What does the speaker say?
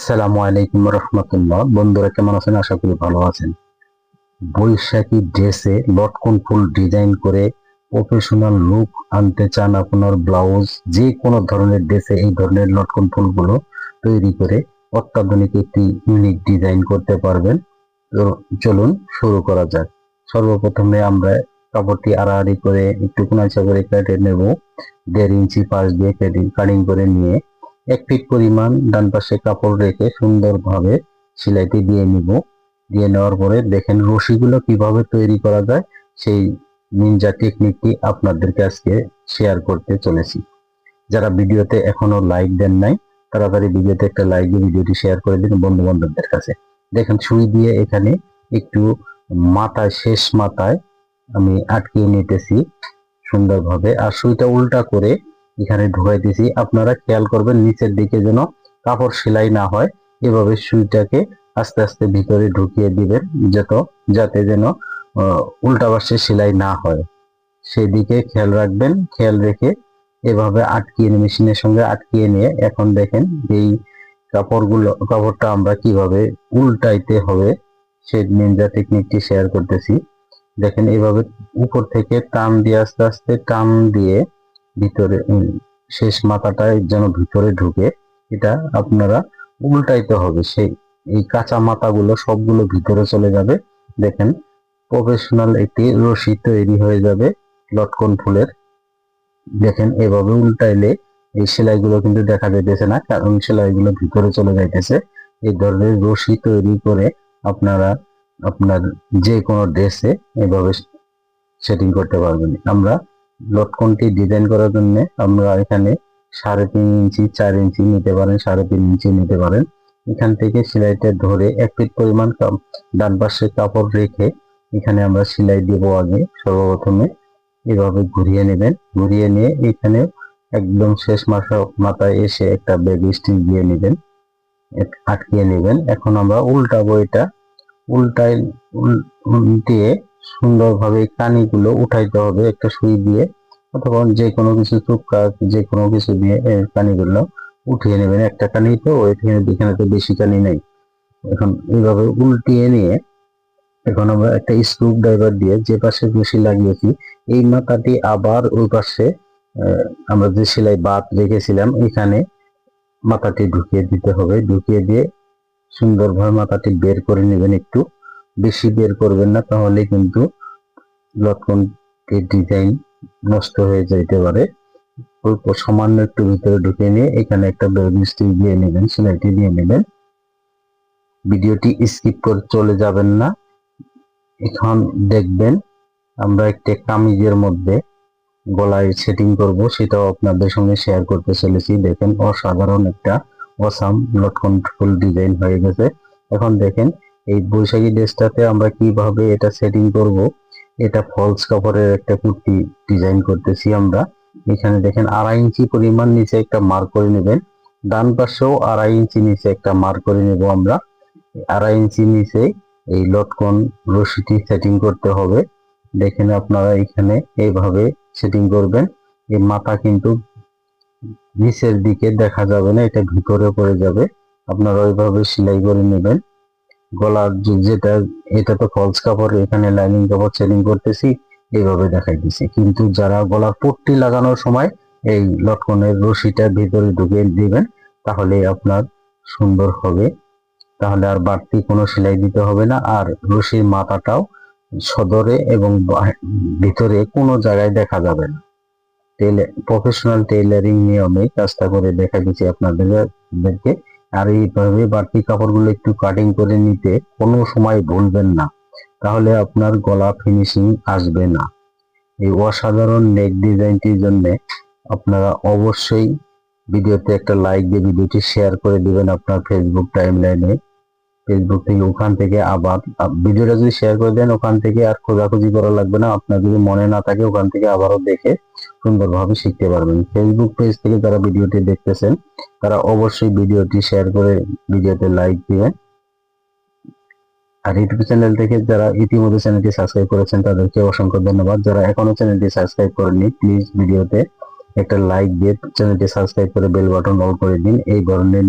আসসালামু আলাইকুম রহমতুল্লাহ। বন্ধুরা কেমন আছেন? আশা করি ভালো আছেন। বৈশাখী ড্রেসে লটকন ফুল ডিজাইন করে প্রফেশনাল লুক আনতে চান আপনার ব্লাউজ যে কোনো ধরনের ড্রেসে এই ধরনের লটকন ফুলগুলো তৈরি করে অত্যাধুনিক একটি ইউনিক ডিজাইন করতে পারবেন। তো চলুন শুরু করা যাক। সর্বপ্রথমে আমরা কাপড়টি আড়াআড়ি করে একটু কোনাচা করে কেটে নেব। দেড় ইঞ্চি পাশ দিয়ে কাটিং করে নিয়ে এক ফিট পরিমাণ ডান পাশে কাপড় রেখে সুন্দরভাবে সেলাইটি দিয়ে নিব। দিয়ে নেওয়ার পরে দেখেন রশিগুলো কীভাবে তৈরি করা যায়, সেই নিনজা টেকনিকটি আপনাদেরকে আজকে শেয়ার করতে চলেছি। যারা ভিডিওতে এখনও লাইক দেন নাই, তাড়াতাড়ি ভিডিওতে একটা লাইক দিয়ে ভিডিওটি শেয়ার করে দিন বন্ধু বান্ধবদের কাছে। দেখেন সুই দিয়ে এখানে একটু মাথায়, শেষ মাথায় আমি আটকিয়ে নিতেছি সুন্দরভাবে। আর সুইটা উল্টা করে এখানে ঢুকাইতেছি আপনারা খেয়াল করবেন নিচের দিকে যেন কাপড় সেলাই না হয়, এভাবে সুইটাকে আস্তে আস্তে ভিতরে ঢুকিয়ে দিবেন, যত যাতে যেন উল্টা পাশে সেলাই না হয়। সেদিকে খেয়াল রাখবেন, খেয়াল রেখে এভাবে আটকিয়ে মেশিনের সঙ্গে আটকিয়ে নিয়ে এখন দেখেন এই কাপড়গুলো, কাপড়টা আমরা কীভাবে উল্টাইতে হবে সেই নিনজা টেকনিকটি শেয়ার করতেছি। দেখেন এভাবে উপর থেকে টান দিয়ে আস্তে আস্তে টান দিয়ে ভিতরে শেষ মাথাটায় যেন ভিতরে ঢুকে, এটা আপনারা উল্টাইতে হবে। সেই, এই কাঁচা মাথাগুলো সবগুলো ভিতরে চলে যাবে। দেখেন প্রফেশনাল একটি রশি তৈরি হয়ে যাবে লটকন ফুলের। দেখেন, এভাবে উল্টাইলে এই সেলাইগুলো কিন্তু দেখা যাইতেছে না, কারণ সেলাইগুলো ভিতরে চলে যাইতেছে। এই ধরনের রশি তৈরি করে আপনারা আপনার যে কোনো ড্রেসে এভাবে সেটিং করতে পারবেন। আমরা লটকনটি ডিজাইন করার জন্য আমরা এখানে সাড়ে তিন ইঞ্চি, চার ইঞ্চি নিতে পারেন, সাড়ে তিন ইঞ্চি নিতে পারেন। এখান থেকে সেলাইটা ধরে এক ফিট পরিমাণ ডান পাশে কাপড় রেখে এখানে আমরা সেলাই দেবো আগে সর্বপ্রথমে। এভাবে ঘুরিয়ে নেবেন। ঘুরিয়ে নিয়ে এখানে একদম শেষ মাথা মাথায় এসে একটা বেগ স্টিচ দিয়ে নেবেন। আটকিয়ে নেবেন। এখন আমরা উল্টাবো এটা। উল্টাই উল- উল্টিয়ে সুন্দরভাবে কানিগুলো উঠাইতে হবে একটা সুই দিয়ে। অথবা যে কোনো কিছু চুপকা যে কোনো কিছু দিয়ে কানিগুলো উঠিয়ে নেবেন। একটা কানি তো, এখানে এখানে তো বেশি কানি নেই। এখন এইভাবে উল্টিয়ে নিয়ে এখন আমরা একটা স্ক্রু ড্রাইভার দিয়ে যে পাশে রশি লাগিয়েছি, এই মাথাটি আবার ওই পাশে আমরা যে সেলাই বাদ রেখেছিলাম, এখানে মাথাটি ঢুকিয়ে দিতে হবে। ঢুকিয়ে দিয়ে সুন্দরভাবে মাথাটি বের করে নেবেন একটু। বেশি বের করবেন না, তাহলে কিন্তু লটকনটির ডিজাইন নষ্ট হয়ে যেতে পারে। অল্প সামান্য একটু ভিতরে ঢুকিয়ে নিয়ে এখানে একটা বেল স্টিচ দিয়ে নেবেন, সেলাইটি দিয়ে নেবেন। ভিডিওটি স্কিপ করে চলে যাবেন না। এখন দেখবেন আমরা একটা কামিজের মধ্যে গলায় সেটিং করব, সেটাও আপনাদের সঙ্গে শেয়ার করতে চলেছি। দেখেন অসাধারণ একটা অসাম লটকন ফুল ডিজাইন হয়ে গেছে। এখন দেখেন এই বৈশাখী ড্রেসটাতে আমরা কীভাবে এটা সেটিং করব এটা ফলস কাপড়ের একটা কুর্তি ডিজাইন করতেছি আমরা। এখানে দেখেন আড়াই ইঞ্চি পরিমাণ নিচে একটা মার্ক করে নেবেন। ডান পাশেও আড়াই ইঞ্চি নিচে একটা মার্ক করে নেব আমরা। আড়াই ইঞ্চি নিচে এই লটকন রশিটি সেটিং করতে হবে। দেখেন আপনারা এখানে এইভাবে সেটিং করবেন। এই মাথা কিন্তু নিচের দিকে দেখা যাবে না, এটা ভিতরে পড়ে যাবে। আপনারা ওইভাবে সেলাই করে নেবেন। গলার যেটা, এটা তো ফলস কাপড়, এখানে লাইনিং কাপড় সেটিং করতেছি, এইভাবে দেখাই দিছি। কিন্তু যারা গলার পট্টি লাগানোর সময় এই লটকনের রশিটা ভিতরে ঢুকিয়ে দিবেন, তাহলে আপনার সুন্দর হবে। তাহলে আর বাড়তি কোনো সেলাই দিতে হবে না। আর রশির মাথাটাও সদরে এবং ভিতরে কোনো জায়গায় দেখা যাবে না। প্রফেশনাল টেইলারিং নিয়মে কাজটা করে দেখা দিচ্ছি আপনাদেরকে আর এইভাবে বাড়তি কাপড়গুলো একটু কাটিং করে নিতে কোনো সময় ভুলবেন না। তাহলে আপনার গলা ফিনিশিং আসবে না। এই অসাধারণ নেক ডিজাইনটির জন্য আপনারা অবশ্যই ভিডিওতে একটা লাইক দিয়ে ভিডিওটি শেয়ার করে দিবেন আপনার ফেসবুক টাইম লাইনে ফেসবুক থেকে ওখান থেকে আবার ভিডিওটা যদি শেয়ার করে দেন, ওখান থেকে আর খোঁজাখুঁজি করা লাগবে না। আপনার যদি মনে না থাকে, ওখান থেকে আবারও দেখে সুন্দরভাবে শিখতে পারবেন। ফেসবুক পেজ থেকে যারা ভিডিওটি দেখতেছেন, তারা অবশ্যই ভিডিওটি শেয়ার করে ভিডিওতে লাইক দিবেন আর ইউটিউব চ্যানেল থেকে যারা ইতিমধ্যে চ্যানেলটি সাবস্ক্রাইব করেছেন, তাদেরকে অসংখ্য ধন্যবাদ। যারা এখনও চ্যানেলটি সাবস্ক্রাইব করেনি প্লিজ ভিডিওতে একটা লাইক দিয়ে চ্যানেলটি সাবস্ক্রাইব করে বেল বাটন অল করে দিন। এই ধরনের